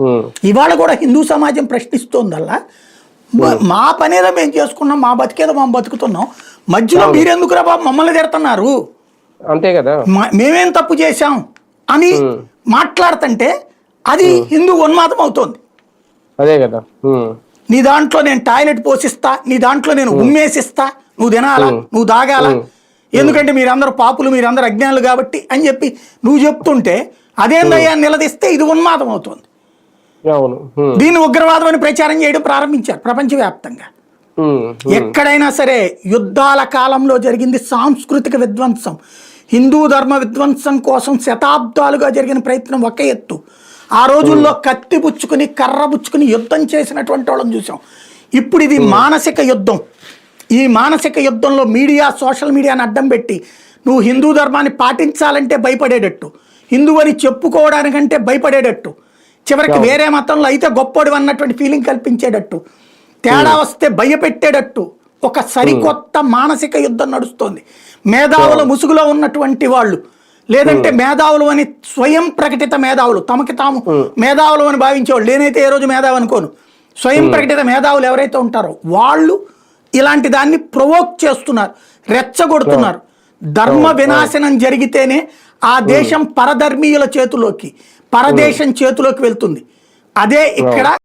ఉమ్, ఇవాళ కూడా హిందూ సమాజం ప్రశ్నిస్తోందల్లా. మ- మా పనేదో మేము చేసుకున్నాం మా బతికేదో మేము బతుకుతున్నాం. మధ్యలో మీరెందుకురా బాబు మమ్మల్ని తిడుతున్నారు? అంతే కదా. మేమేం తప్పు చేశాం అని మాట్లాడుతుంటే అది హిందూ ఉన్మాదం అవుతోంది. అదే కదా. నీ దాంట్లో నేను టాయిలెట్ పోసిస్తా నీ దాంట్లో నేను ఉమ్మేసిస్తా నువ్వు తినాలా నువ్వు దాగాల ఎందుకంటే మీరందరూ పాపులు మీరందరూ అజ్ఞానులు కాబట్టి అని చెప్పి నువ్వు చెప్తుంటే అదేందయ్యా నిలదీస్తే ఇది ఉన్మాదం అవుతుంది. దీన్ని ఉగ్రవాదం అని ప్రచారం చేయడం ప్రారంభించారు ప్రపంచవ్యాప్తంగా. ఎక్కడైనా సరే యుద్ధాల కాలంలో జరిగింది సాంస్కృతిక విధ్వంసం హిందూ ధర్మ విధ్వంసం కోసం శతాబ్దాలుగా జరిగిన ప్రయత్నం ఒక ఎత్తు. ఆ రోజుల్లో కత్తి పుచ్చుకుని కర్ర పుచ్చుకుని యుద్ధం చేసినటువంటి వాళ్ళని చూసాం. ఇప్పుడు ఇది మానసిక యుద్ధం. ఈ మానసిక యుద్ధంలో మీడియా సోషల్ మీడియాని అడ్డం పెట్టి నువ్వు హిందూ ధర్మాన్ని పాటించాలంటే భయపడేటట్టు హిందూ అని చెప్పుకోవడానికంటే భయపడేటట్టు చివరికి వేరే మతంలో అయితే గొప్పోడు అన్నటువంటి ఫీలింగ్ కల్పించేటట్టు. తేడా వస్తే భయపెట్టేటట్టు ఒక సరికొత్త మానసిక యుద్ధం నడుస్తోంది. మేధావుల ముసుగులో ఉన్నటువంటి వాళ్ళు లేదంటే మేధావులు అని స్వయం ప్రకటిత మేధావులు తమకి తాము మేధావులు అని భావించేవాళ్ళు. నేనైతే ఏ రోజు మేధావు అనుకోను. స్వయం ప్రకటిత మేధావులు ఎవరైతే ఉంటారో వాళ్ళు ఇలాంటి దాన్ని ప్రొవోక్ చేస్తున్నారు రెచ్చగొడుతున్నారు. ధర్మ వినాశనం జరిగితేనే ఆ దేశం పరధర్మీయుల చేతిలోకి పరదేశం చేతిలోకి వెళ్తుంది. అదే ఇక్కడ